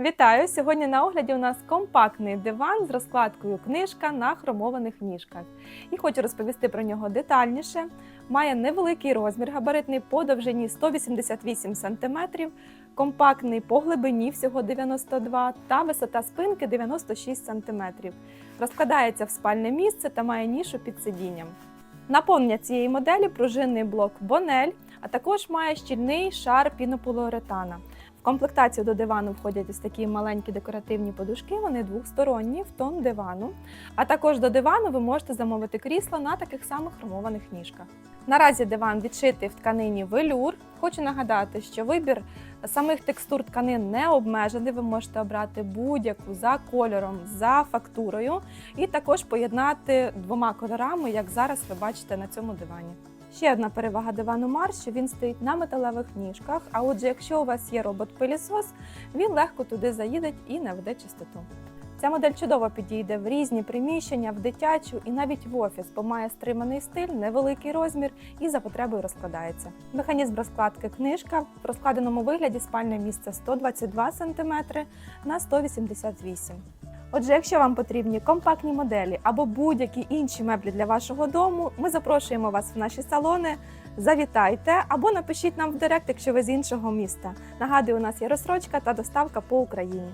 Вітаю! Сьогодні на огляді у нас компактний диван з розкладкою книжка на хромованих ніжках. І хочу розповісти про нього детальніше. Має невеликий розмір габаритний по довжині 188 см, компактний по глибині всього 92 та висота спинки 96 см. Розкладається в спальне місце та має нішу під сидінням. Наповнення цієї моделі пружинний блок Бонель, а також має щільний шар пінополіуретана. Комплектацію до дивану входять ось такі маленькі декоративні подушки, вони двохсторонні в тон дивану. А також до дивану ви можете замовити крісло на таких самих хромованих ніжках. Наразі диван відшитий в тканині велюр. Хочу нагадати, що вибір самих текстур тканин не обмежений. Ви можете обрати будь-яку за кольором, за фактурою, і також поєднати двома кольорами, як зараз ви бачите на цьому дивані. Ще одна перевага дивану Марс, що він стоїть на металевих ніжках. А отже, якщо у вас є робот-пилісос, він легко туди заїде і наведе чистоту. Ця модель чудово підійде в різні приміщення, в дитячу і навіть в офіс, бо має стриманий стиль, невеликий розмір і за потребою розкладається. Механізм розкладки книжка в розкладеному вигляді спальне місце 122 см на 188 Отже, якщо вам потрібні компактні моделі або будь-які інші меблі для вашого дому, ми запрошуємо вас в наші салони. Завітайте або напишіть нам в директ, якщо ви з іншого міста. Нагадую, у нас є розсрочка та доставка по Україні.